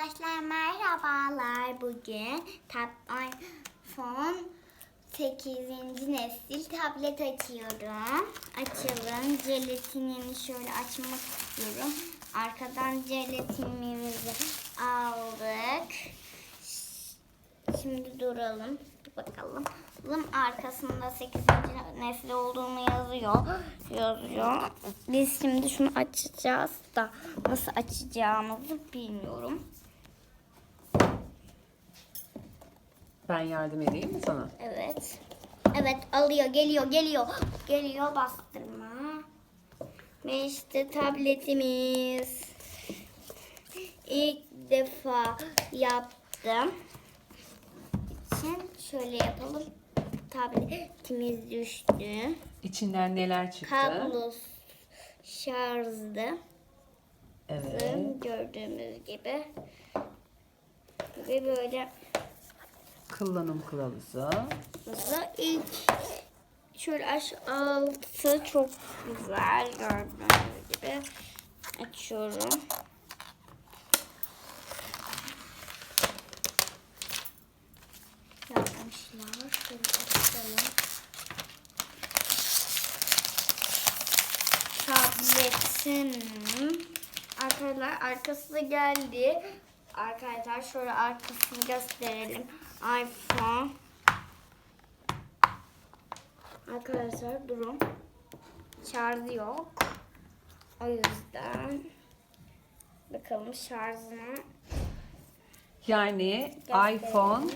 Arkadaşlar merhabalar. Bugün tab iPhone 8. nesil tablet açıyorum. Açalım. Jelatinini şöyle açmak istiyorum. Arkadan jelatinimizi aldık. Şimdi duralım. Bakalım. Bunun arkasında 8. nesil olduğunu yazıyor. Yazıyor. Biz şimdi şunu açacağız da nasıl açacağımızı bilmiyorum. Ben yardım edeyim mi sana? Evet. Evet alıyor geliyor geliyor. Geliyor bastırma. Ve işte tabletimiz. İlk defa yaptım. için şöyle yapalım. Tabletimiz düştü. İçinden neler çıktı? Kablo şarjdı. Evet. Gördüğümüz gibi. Ve böyle Kullanım kılavuzu. Mesela ilk şöyle aş altı çok güzel gördüğünüz gibi açıyorum. Yapmışlar. Şöyle açalım. Tabletin arkadaşlar arkası da geldi. Arkadaşlar şöyle arkasını gösterelim. iPhone Arkadaşlar durun. Şarjı yok. O yüzden bakalım şarjına Yani gösterelim. iPhone